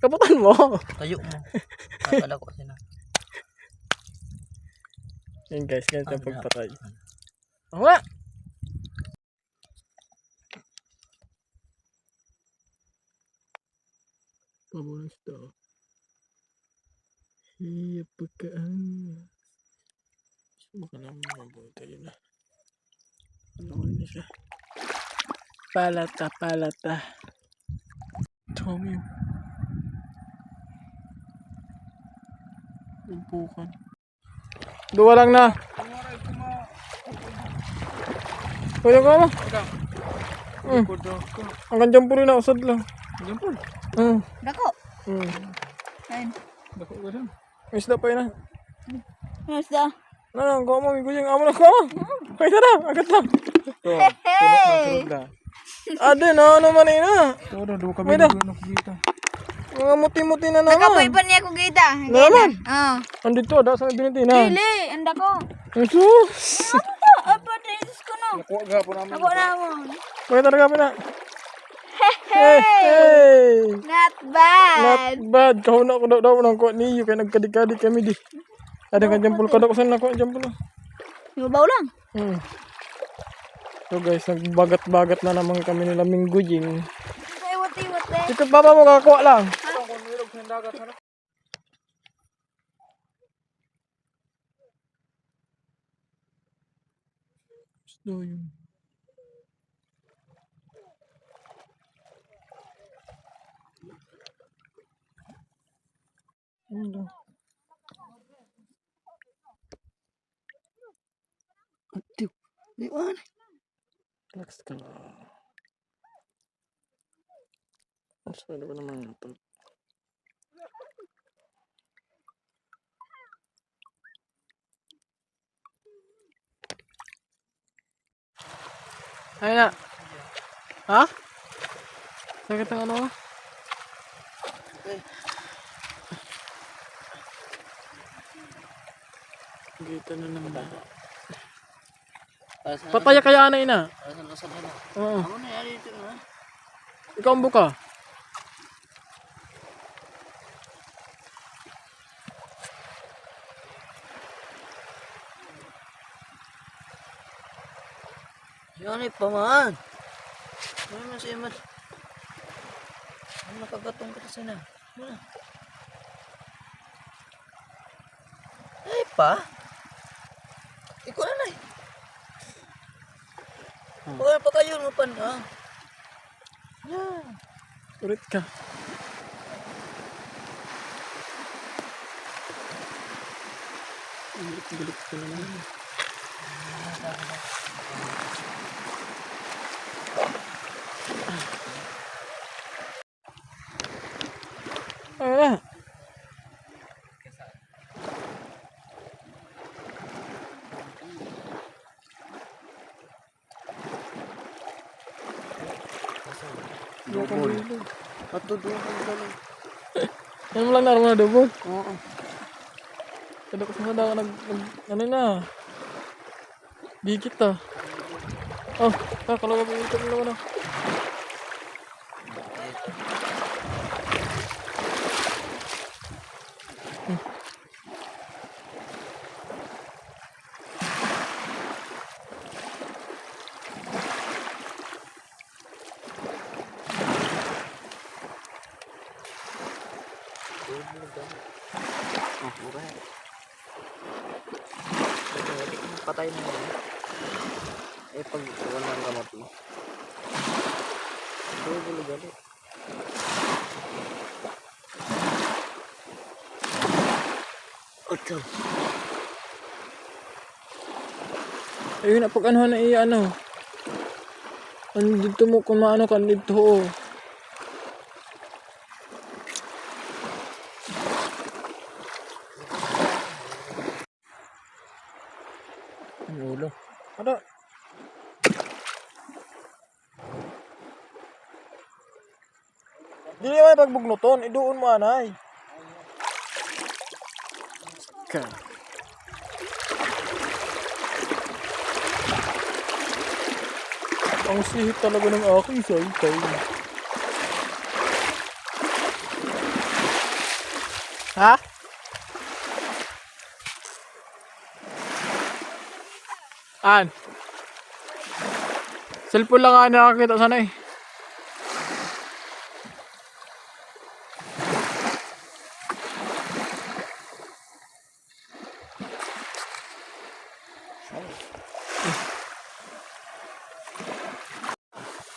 Kaputan mo. Tayo mo. Akala ko sina. Yan guys, ganito Ano? pagpatay. Oo nga. Pabunas daw. Hiya pagkaan. Subukan namin mabuti yun na. Ano ko na siya? Palata, palata. Tommy. Umpukan. Dua lang na. Kuya ko mo. Hmm. Hanggang dyan po rin ako sad lang. Dyan po? Hmm. Dako. Hmm. Ayun. Dako ka dyan. May isda pa yun ah. Mas da. Ano lang, kuha mo, may guyang amo na, kuha mo. Na, agad na. Ito, Hey! na. Ade na, ano man yun ah. Ora, do kami May da. Mga muti-muti na Nakapoy naman. pa niya ko gita. Naman. Oo. Andito, da sa binitinan. Dili, anda ko. Jesus. Apa dres ko no? Kuha gapon namin. Ako na mo. Kaya talaga pina. Hey, hey. Not Not bad. bad. Kahuna ko daw daw ng kuha niyo. Kaya nagkadik-kadik kami di. Ada ka jampul ka daw ko saan na kuha jampul. Nubaw lang. Hmm. So guys, nagbagat-bagat na naman kami nila Minggujing. Iwat-iwat eh. Ito baba mo lang. Gusto yun. Ano? Atiw. Iwan. Relax ka lang. Mas pwede ko naman ito. Ayun na. Ha? Sakit ang ano? Gita na naman. Asan Papaya kaya na ina. Oo. Ano na yan dito na? Ikaw ang buka. Yan ay paman. Ano na siya man? Ano nakagatong ka sa na? Ano? Ay pa? Ikaw na na eh. Bakit pa kayo mo pan ha? Yan. Ulit ka. Galit ka naman. Ayun na. Dubol. Ato dubol dalo. Yan mo lang naroon na dubog. Oo. Kada ko sa daw nag, nag ano na. Gigit ah. Oh, ah, kalau ko ito mo na. Patay na yan. Eh, pag walang gamot mo. Dubol dalo. Oto. Ayun na pag ano na iya ano. Ano dito mo kung maano kan dito oh. Ang ulo. Ano? Dili may pagbugnuton, iduon mo anay. Ka. Ang sihit talaga ng aking saitay. Ha? An? Cellphone lang nga nakakita sana eh.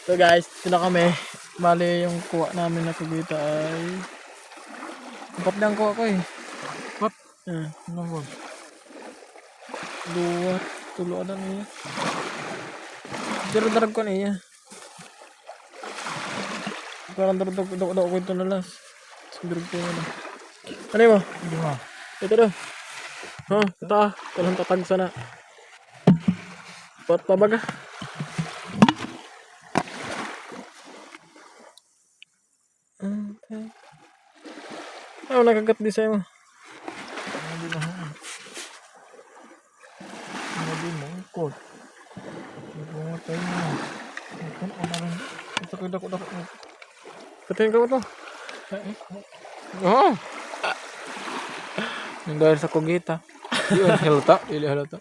So guys, na kami. Bali yung kuha namin na kagita ay... Apat lang kuha ko eh. Apat? Eh, ano ba? Dua, tulo na niya. Pero darag ko niya. Parang darag ko daw daw ko ito na las. Darag ko na. Ano mo? Hindi mo. Ito na. Ha, ito ah. Talang tatag sana. Pat pabaga. Okay. Ano nakagat di sa'yo? Hindi Ikot ko na. Patayin ka mo to. Oo. Yung dahil sa kugita. Yun, halata. Ili halata.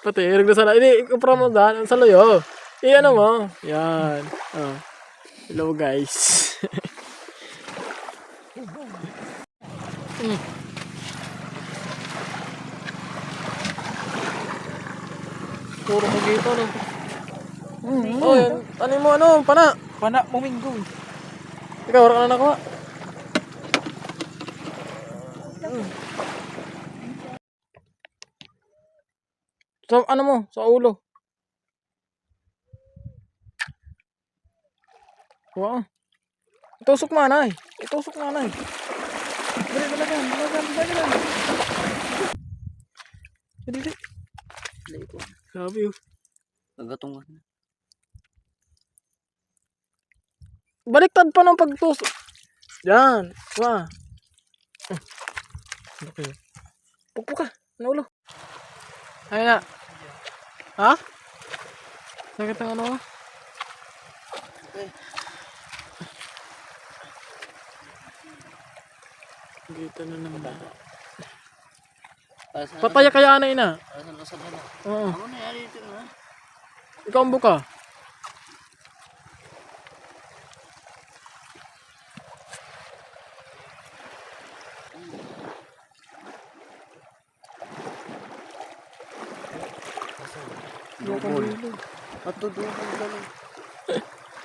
Pati, irag na sana. Ini, ikupra mo daan. Ang saloyo. Iyan mo. Yan. Oh. Hello guys. Puro mo dito, no? Oh, yan. Ano mo, ano? Pana. Pana muminggo. Ikaw, wala na nakuha. Sa ano mo? Sa ulo. Wow. Itusok mo, anay. Itusok mo, anay. Dali, dalagan, dalagan, dalagan. Dali, dali. Dali ko. Grabe, oh. Gagatong ka na. Baliktad pa ng pagtusok. Yan. Wa. Okay. Pupo ka. Ano ulo? Ayun na. Ha? Sakit ang ano. Gita na naman. Papaya kaya na ina. Oo. Ano na yari dito na? Ikaw ang buka. Dubol. At dudubol ka lang.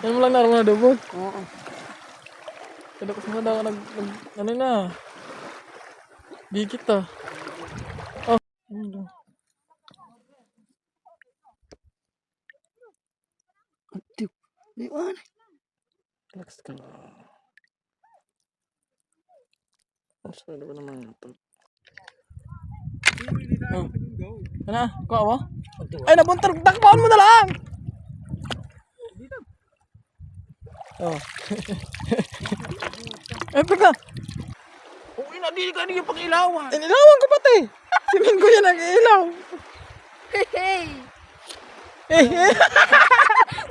Yan mo lang naroon na dubog. Oo. Kada ko sa daw nag, nag ano na. Gigit ah. Oh. Ano? Atip. Iwan. Relax ka lang. Ang sarap ko naman ito. Oh. Ano? Kuha mo? Ay, nabuntar. Takpaon mo na lang! Oh. Eto ka. Uy, nadili ka niyo pang ilawan. Inilawan ko pati. Si Minggo yan ang ilaw. Hey! Eh, eh.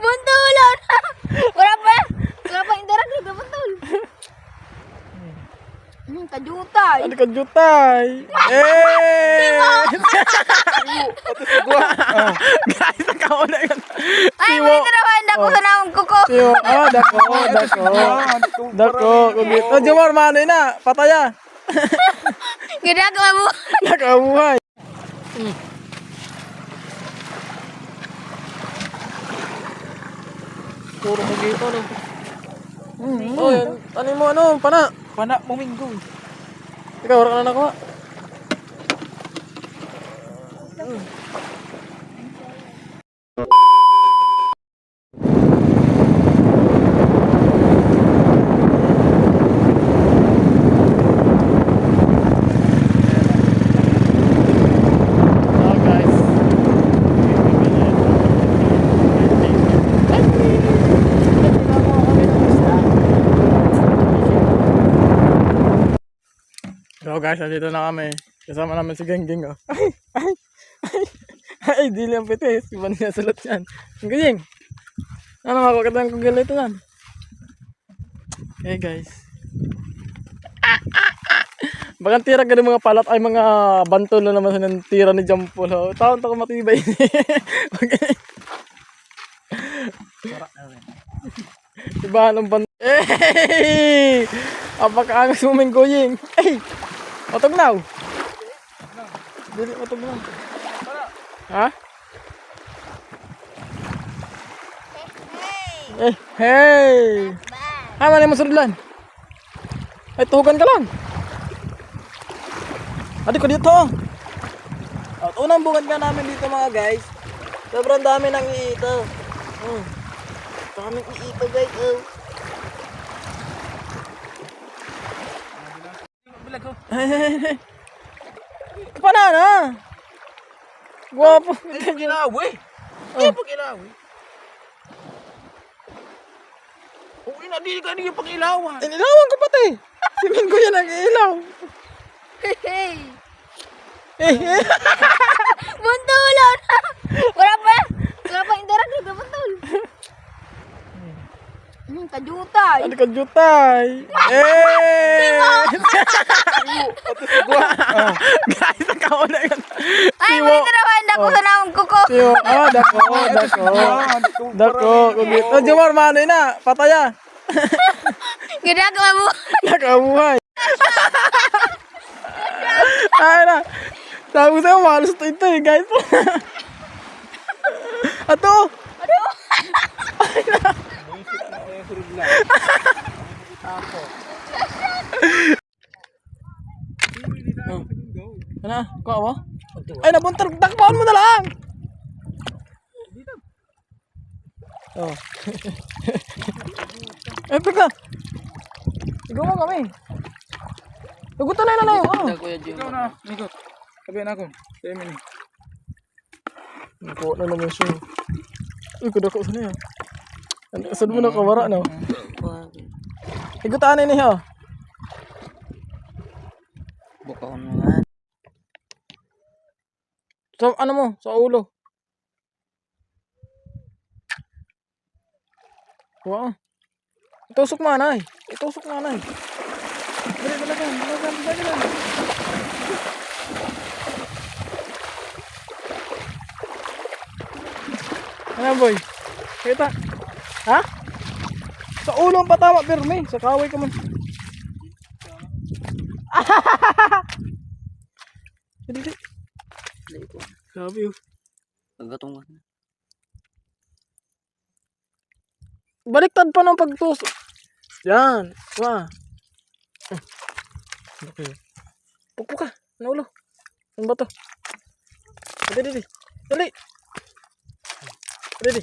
Buntulon! Wala pa! Wala pa yung darag na buntol. Hmm, kajutay. Ano ka jutay? Eh! Guys, nakauna yun. Ay, Siwo. mali tarawan na ko sa naong kuko. Siyo. Ah, dako, dako. Dako. Kugit. Oh, Jomar, mano yun na. Pataya. Ginagawa mo. Nakabuhay. Puro mo dito, no? Oh, yan. Ano mo, ano? Pana. Pana muminggo. Ikaw, wala ka na nakuha. Oh, guys. So guys, nandito na kami. Kasama namin si Gengging. Oh. Ay, ay, ay, ay, di lang pitis. Iba niya salat yan. Gengging. Ano makakatang kong gila ito yan? Hey guys. Bagang tira ka mga palat ay mga bantol na naman sa tira ni Jampol. Oh. Taon to ko matibay. Iba ng bantol. Hey! Apakaangas mo ming goying. Hey! Otog now. Dili, otog now. Ha? Eh, hey! Ah, mali mo sudlan. Ay, tuhugan ka lang. Adi ko dito. At unang bungad nga namin dito mga guys. Sobrang dami ng iito. Hmm. Daming iito guys. Oh. Pana na. Guwapo. Pakilawi. Ay, pakilawi. Uy, na di ka niyo pakilawan. Inilawan ko pati. Si Minggo yan ang ilaw. Hey. Eh, eh. Buntulon. Wala pa. Wala pa indara dito buntul. Hmm, kajutay. Ano ka jutay? Eh! Guys, nakauna yan. Ay, Siwo. may tirawan na ko sa naong kuko. Siwo. Ah, dako, dako. Dako. Kugit. Oh, Jomar, manoy na. Pataya. Ginagawa mo. Nakabuhay. Ay na. Sabi ko sa'yo, malas to ito eh, guys. Ato. Ano? Oh. Ano? Kuha mo? Ay, nabuntar. Takpaon mo na lang. Oh. eh, pika. Ikaw mo kami. Nagutan na na lang. Oh. Kuya Jim. Ikaw na, Nikot. Sabihin ako. Sa amin. Nakuha na naman siya. Uy, kudako sa niya. Ano, saan mo na kawara, no? Igutaan na niya. Bukaw naman. Sa ano mo? Sa ulo. Wow. Itusok mo, anay. Itusok mo, anay. Dali, dalagan, dalagan, dalagan. Ano, boy? Kita. Ha? Sa ulo ang patama, pirme. Sa kaway ka man. Dali, dali. Dali ko. Grabe, oh. Pagkatungan. Baliktad pa ng pagtusok. Yan. Wa. Okay. Pukpuk ka. Naulo. Ano ba to? Dali, dali. Dali. Dali.